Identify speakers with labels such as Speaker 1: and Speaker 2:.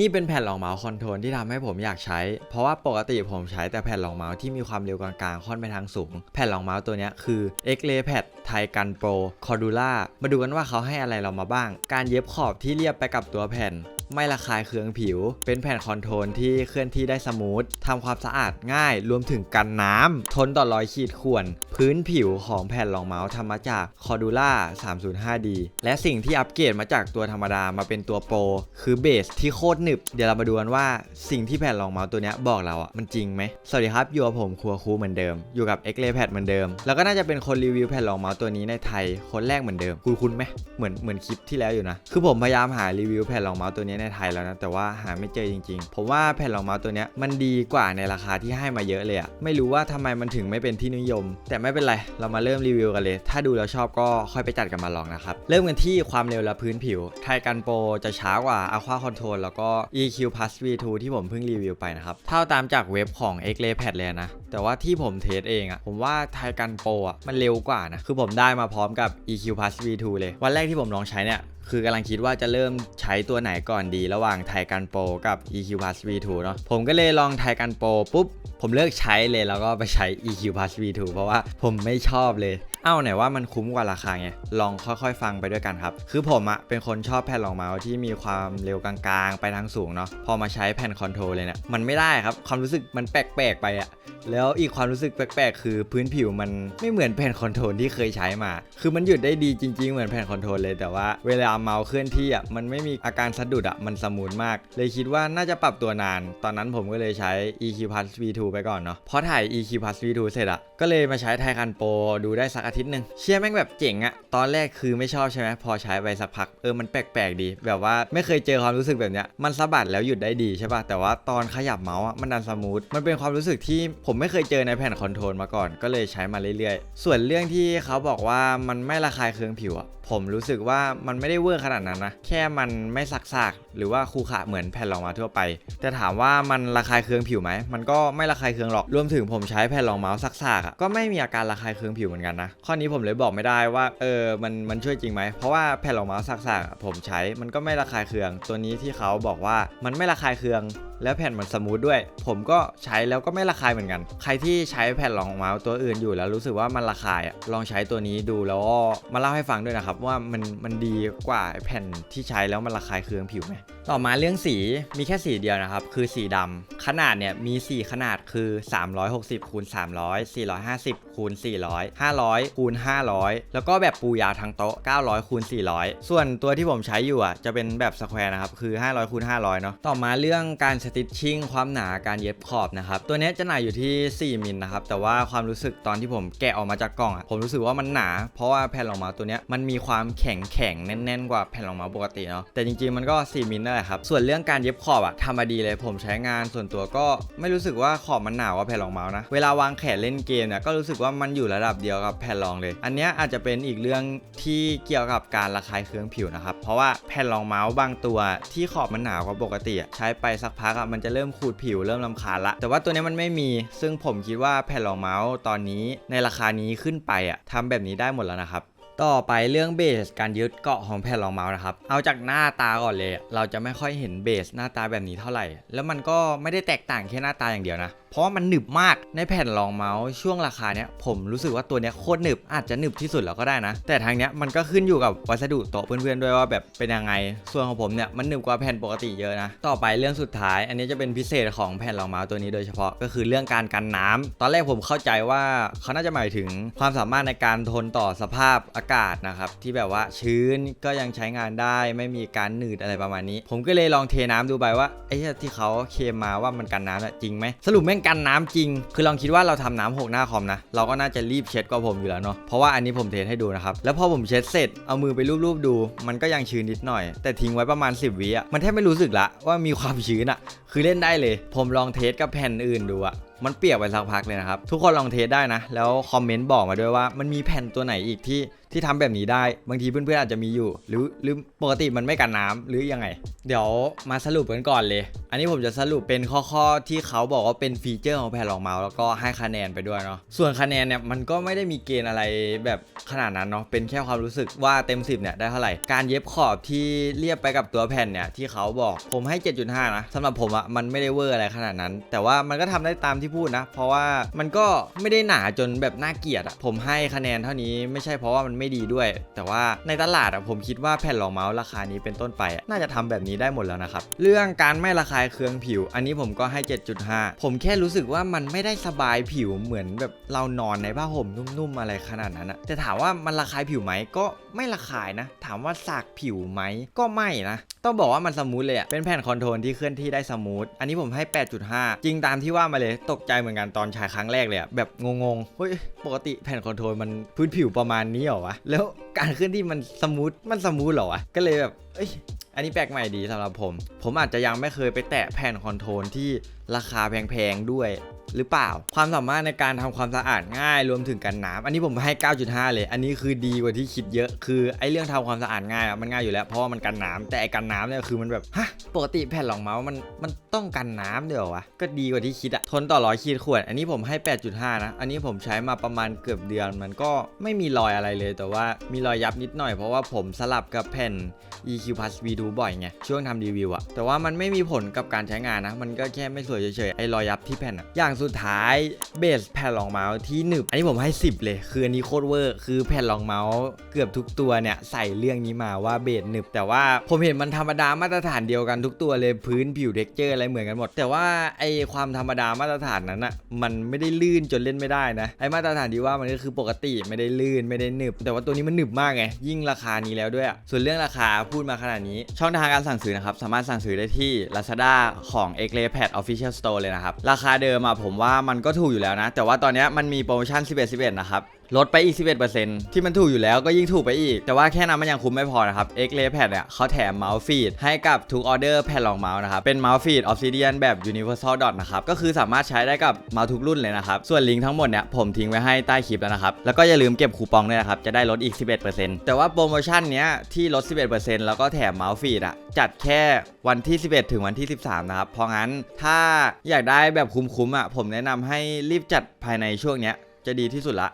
Speaker 1: นี่เป็นแผ่นรองเมาส์คอนโทรลที่ทำให้ผมอยากใช้ เพราะว่าปกติผมใช้แต่แผ่นรองเมาส์ที่มีความเร็วกลางๆ ค่อนไปทางสูง แผ่นรองเมาส์ตัวนี้คือ x r a y Pad ไทกันโปรคอร์ดูล่ามาดูกันว่าเขาให้อะไรเรามาบ้าง การเย็บขอบที่เรียบไปกับตัวแผ่น ไม่ระคายเคืองผิว เป็นแผ่นคอนโทรลที่เคลื่อนที่ได้สมูททำความสะอาดง่าย รวมถึงกันน้ำทนต่อรอยขีดข่วน พื้นผิวของแผ่นรองเมาส์ทำมาจาก Cordula 305D และสิ่งที่อัปเกรดมาจากตัวธรรมดามาเป็นตัวโปรคือเบสที่โคตรหนึบ เดี๋ยวเรามาดูกันว่าสิ่งที่แผ่นรองเมาส์ตัวนี้บอกเราอะมันจริงไหมสวัสดีครับอยู่กับผมครัวคูเหมือนเดิม อยู่กับ x r a y Pad เหมือนเดิม แล้วก็น่าจะเป็นคนรีวิวแผ่นรองเมาส์ตัวนี้ในไทยคนแรกเหมือนเดิม คุณคุณไหมเหมือนเหมือนคลิปที่แล้วอยู่นะ คือผมพยายามหารีวิวแผ่นรองเมาส์ตัวนี้ในไทยแล้วนะ แต่ว่าหาไม่เจอจริงๆ ผมว่าแผ่นรองเมาส์ตัวเนี้ยมันดีกว่าในราคาที่ให้มาเยอะเลยอะไม่รู้ว่าทำไมมันถึงไม่เป็นที่นิยม แต่ไม่เป็นไร เรามาเริ่มรีวิวกันเลย ถ้าดูแล้วชอบก็ค่อยไปจัดกันมาลองนะครับ เริ่มกันที่ความเร็วและพื้นผิวไทกันโปรจะช้ากว่า Aqua Control แล้วก็ EQ Plus V2 ที่ผมเพิ่งรีวิวไปนะครับเท่าตามจากเว็บของ x r a y Pad เลยนะแต่ว่าที่ผมเทสเองอะผมว่าไทกันโปรอะมันเร็วกว่านะ คือผมได้มาพร้อมกับ EQ Plus V2 เลย วันแรกที่ผมลองใช้เนี่ยคือกำลังคิดว่าจะเริ่มใช้ตัวไหนก่อนดีระหว่างไทกันโปรกับ EQ Plus V2 เนาะผมก็เลยลองไทกันโปรปุ๊บ ผมเลิกใช้เลยแล้วก็ไปใช้ EQ Plus V2 เพราะว่าผมไม่ชอบเลย เอ้าไหนว่ามันคุ้มกว่าราคาไงลองค่อยๆ ฟังไปด้วยกันครับ คือผมอะเป็นคนชอบแผ่นรองเมาส์ที่มีความเร็วกลางๆ ไปทางสูงเนาะพอมาใช้แผ่นคอนโทรลเลยเนี่ยมันไม่ได้ครับความรู้สึกมันแปลกๆไปอะ แล้วอีกความรู้สึกแปลกๆ คือพื้นผิวมันไม่เหมือนแผ่นคอนโทรลที่เคยใช้มา คือมันหยุดได้ดีจริง ๆ เหมือนแผ่นคอนโทรลเลย แต่ว่าเวลาเมาส์เคลื่อนที่อะมันไม่มีอาการสะดุดอะมันสมูทมาก เลยคิดว่าน่าจะปรับตัวนาน ตอนนั้นผมก็เลยใช้ EQ Plus V2 ไปก่อนเนาะพอถ่าย EQ Plus V2 เสร็จอะก็เลยมาใช้ไทคันโปรดูได้สักอาทิตย์หนึ่งเชื่อแม่งแบบเจ๋งอะตอนแรกคือไม่ชอบใช่ไหมพอใช้ไปสักพักเออมันแปลกๆดี แบบว่าไม่เคยเจอความรู้สึกแบบเนี้ยมันสะบัดแล้วหยุดได้ดีใช่ป่ะแต่ว่าตอนขยับเมาส์อะมันดันสมูทมันเป็นความรู้สึกที่ผมไม่เคยเจอในแผ่นคอนโทรลมาก่อน ก็เลยใช้มาเรื่อยๆ ส่วนเรื่องที่เขาบอกว่ามันไม่ระคายเคืองผิวอะผมรู้สึกว่ามันไม่ได้เวอร์ขนาดนั้นนะ แค่มันไม่สักๆหรือว่าคูขะเหมือนแผ่นรองมาทั่วไป แต่ถามว่ามันระคายเคืองผิวไหม มันก็ไม่ระคายเคืองหรอก รวมถึงผมใช้แผ่นรองเมาส์สักๆอะก็ไม่มีอาการระคายเคืองผิวเหมือนกันนะ ข้อนี้ผมเลยบอกไม่ได้ว่าเออ มันมันช่วยจริงไหม เพราะว่าแผ่นรองเมาส์สักๆอะผมใช้ มันก็ไม่ระคายเคือง ตัวนี้ที่เขาบอกว่ามันไม่ระคายเคืองแล้วแผ่นมันสมูทด้วย ผมก็ใช้แล้วก็ไม่ระคายเหมือนกัน ใครที่ใช้แผ่นรองเมาส์ตัวอื่นอยู่แล้วรู้สึกว่ามันระคายลองใช้ตัวนี้ดูแล้วก็มาเล่าให้ฟังด้วยนะครับ ว่ามันมันดีกว่าแผ่นที่ใช้แล้วมันระคายเคืองผิวไหมต่อมาเรื่องสีมีแค่สีเดียวนะครับ คือสีดำขนาดเนี่ยมี 4 ขนาดคือ 360คูณ300 450คูณ400 500คูณ500 แล้วก็แบบปูยาวทั้งโต๊ะ 900คูณ400 ส่วนตัวที่ผมใช้อยู่อะจะเป็นแบบสแควร์นะครับคือ 500คูณ500เนาะต่อมาเรื่องการสติชชิ่งความหนาการเย็บขอบนะครับตัวนี้จะหนาอยู่ที่ 4มิลนะครับแต่ว่าความรู้สึกตอนที่ผมแกะออกมาจากกล่องอะผมรู้สึกว่ามันหนา เพราะว่าแผ่นรองเมาส์ตัวนี้มันมีความแข็งแข็งแน่นๆกว่าแผ่นรองเมาส์ปกติเนาะแต่จริงๆมันก็ 4มิลนั่นแหละครับส่วนเรื่องการเย็บขอบอะทำมาดีเลยผมใช้งานส่วนตัวก็ไม่รู้สึกว่าขอบมันหนากว่าแผ่นรองเมาส์นะเวลาวางแขนเล่นเกมเนี่ยก็รู้สึกว่ามันอยู่ระดับเดียวกับแผ่นรองเลย อันนี้อาจจะเป็นอีกเรื่องที่เกี่ยวกับการระคายเคืองผิวนะครับเพราะว่าแผ่นรองเมาส์บางตัวที่ขอบมันหนากว่าปกติใช้ไปสักพักอะมันจะเริ่มขูดผิวเริ่มลำคาญละ แต่ว่าตัวนี้มันไม่มี ซึ่งผมคิดว่าแผ่นรองเมาส์ตอนนี้ในราคานี้ขึ้นไปอะทำแบบนี้ได้หมดแล้วนะครับต่อไปเรื่องเบสการยึดเกาะของแผ่นรองเมาส์นะครับ เอาจากหน้าตาก่อนเลย เราจะไม่ค่อยเห็นเบสหน้าตาแบบนี้เท่าไหร่ แล้วมันก็ไม่ได้แตกต่างแค่หน้าตาอย่างเดียวนะ ราะมันหนึบมากในแผ่นรองเมาส์ช่วงราคาเนี้ยผมรู้สึกว่าตัวเนี้ยโคตรหนึบอาจจะหนึบที่สุดแล้วก็ได้นะ แต่ทางเนี้ยมันก็ขึ้นอยู่กับวัสดุโต๊ะเพื่อนๆด้วยว่าแบบเป็นยังไง ส่วนของผมเนี่ยมันหนึบกว่าแผ่นปกติเยอะนะ ต่อไปเรื่องสุดท้าย อันนี้จะเป็นพิเศษของแผ่นรองเมาส์ตัวนี้โดยเฉพาะก็คือเรื่องการกันน้ำตอนแรกผมเข้าใจว่าเขาน่าจะหมายถึงความสามารถในการทนต่อสภาพอากาศนะครับที่แบบว่าชื้นก็ยังใช้งานได้ไม่มีการหนืดอะไรประมาณนี้ ผมก็เลยลองเทน้ำดูไปว่าไอ้ที่เขาเคลมมาว่ามันกันน้ำน่ะจริงไหมสรุปแม่งกันน้ำจริง คือลองคิดว่าเราทำน้ำหกหน้าคอมนะ เราก็น่าจะรีบเช็ดกว่าผมอยู่แล้วเนาะ เพราะว่าอันนี้ผมเทสให้ดูนะครับ แล้วพอผมเช็ดเสร็จ เอามือไปรูปๆดู มันก็ยังชื้นนิดหน่อย แต่ทิ้งไว้ประมาณ 10วิอะ มันแทบไม่รู้สึกละว่ามีความชื้นอะ คือเล่นได้เลย ผมลองเทสกับแผ่นอื่นดูอะ มันเปียกไปสักพักเลยนะครับ ทุกคนลองเทสได้นะ แล้วคอมเมนต์บอกมาด้วยว่ามันมีแผ่นตัวไหนอีกที่ที่ที่ทำแบบนี้ได้ บางทีเพื่อนๆอาจจะมีอยู่ หรือหรือปกติมันไม่กันน้ำหรือยังไง เดี๋ยวมาสรุปกันก่อนเลย อันนี้ผมจะสรุปเป็นข้อๆที่เขาบอกว่าเป็นฟีเจอร์ของแผ่นรองเมาส์แล้วก็ให้คะแนนไปด้วยเนาะส่วนคะแนนเนี่ยมันก็ไม่ได้มีเกณฑ์อะไรแบบขนาดนั้นเนาะเป็นแค่ความรู้สึกว่าเต็ม 10เนี่ยได้เท่าไหร่การเย็บขอบที่เรียบไปกับตัวแผ่นเนี่ยที่เขาบอกผมให้ 7.5 นะสำหรับผมอะมันไม่ได้เวอร์อะไรขนาดนั้น แต่ว่ามันก็ทำได้ตามที่พูดนะ เพราะว่ามันก็ไม่ได้หนาจนแบบน่าเกลียดอะผมให้คะแนนเท่านี้ไม่ใช่เพราะว่ามันไม่ดีด้วย แต่ว่าในตลาดอะผมคิดว่าแผ่นรองเมาส์ราคานี้เป็นต้นไป น่าจะทำแบบนี้ได้หมดแล้วนะครับ เรื่องการไม่ระคายเคืองผิว อันนี้ผมก็ให้ 7.5 ผมแค่รู้สึกว่ามันไม่ได้สบายผิวเหมือนแบบเรานอนในผ้าห่มนุ่มๆอะไรขนาดนั้นอะแต่ถามว่ามันระคายผิวไหมก็ไม่ระคายนะ ถามว่าสากผิวไหมก็ไม่นะต้องบอกว่ามันสมูทเลยอะเป็นแผ่นคอนโทรลที่เคลื่อนที่ได้สมูท อันนี้ผมให้ 8.5 จริงตามที่ว่ามาเลย ตกใจเหมือนกันตอนใช้ครั้งแรกเลยอะแบบงงๆเฮ้ยปกติแผ่นคอนโทรลมันพื้นผิวประมาณนี้เหรอวะ แล้วการเคลื่อนที่มันสมูทมันสมูทเหรอวะ ก็เลยแบบเอ้ยอันนี้แปลกใหม่ดีสำหรับผม ผมอาจจะยังไม่เคยไปแตะแผ่นคอนโทรลที่ราคาแพงๆด้วย หรือเปล่า ความสามารถในการทำความสะอาดง่ายรวมถึงกันน้ำอันนี้ผมให้ 9.5 เลย อันนี้คือดีกว่าที่คิดเยอะ คือไอ้เรื่องทำความสะอาดง่ายอะมันง่ายอยู่แล้วเพราะว่ามันกันน้ำแต่ไอ้กันน้ำเนี่ยคือมันแบบฮะปกติแผ่นรองเมาส์มันมันต้องกันน้ำเดี๋ยววะก็ดีกว่าที่คิดอะทนต่อร้อยขีดข่วนอันนี้ผมให้ 8.5 นะ อันนี้ผมใช้มาประมาณเกือบเดือนมันก็ไม่มีรอยอะไรเลย แต่ว่ามีรอยยับนิดหน่อยเพราะว่าผมสลับกับแผ่น EQ Plus V2 บ่อยไงช่วงทำรีวิวอะแต่ว่ามันไม่มีผลกับการใช้งานนะ มันก็แค่ไม่สวยเฉยๆไอ้รอยยับที่แผ่นอะอย่างสุดุดท้ายเบสแผ่นรองเมาส์ที่หนึบอันนี้ผมให้ 10 เลย คืออันนี้โคตรเวอร์ คือแผ่นรองเมาส์เกือบทุกตัวเนี่ยใส่เรื่องนี้มาว่าเบสหนึบแต่ว่าผมเห็นมันธรรมดามาตรฐานเดียวกันทุกตัวเลยพื้นผิวเท็กเจอร์อะไรเหมือนกันหมด แต่ว่าไอความธรรมดามาตรฐานนั้นอะมันไม่ได้ลื่นจนเล่นไม่ได้นะไอมาตรฐานที่ว่ามันก็คือปกติไม่ได้ลื่นไม่ได้หนึบ แต่ว่าตัวนี้มันหนึบมากไงยิ่งราคานี้แล้วด้วยส่วนเรื่องราคาพูดมาขนาดนี้ ช่องทางการสั่งซื้อนะครับสามารถสั่งซื้อได้ที่ Lazada ของ x l a y Pad Official Store เลยนะครับราคาเดิมอะผมผมว่ามันก็ถูกอยู่แล้วนะ แต่ว่าตอนเนี้ยมันมีโปรโมชั่น 11 11 นะครับ ลดไปอีก 11%ที่มันถูกอยู่แล้วก็ยิ่งถูกไปอีก แต่ว่าแค่นั้นมันยังคุ้มไม่พอนะครับ x l a y Pad เนี่ยเขาแถมเมาส์ฟีดให้กับทุกออเดอร์แผ่นรองเมาส์นะครับ เป็นเมาส์ฟีด Obsidian แบบ Universal Dot นะครับ ก็คือสามารถใช้ได้กับเมาส์ทุกรุ่นเลยนะครับ ส่วนลิงก์ทั้งหมดเนี่ยผมทิ้งไว้ให้ใต้คลิปแล้วนะครับ แล้วก็อย่าลืมเก็บคูปองด้วยนะครับ จะได้ลดอีก 11%แต่ว่าโปรโมชั่นเนี้ยที่ลด 11%แล้วก็แถมเมาส์ฟีดอะจัดแค่วันที่ 11 ถึงวันที่ 13 นะครับ เพราะงั้นถ้าอยากได้แบบคุ้มๆอะผมแนะนำให้รีบจัดภายในช่วงเนี้ยจะดีที่สุดละ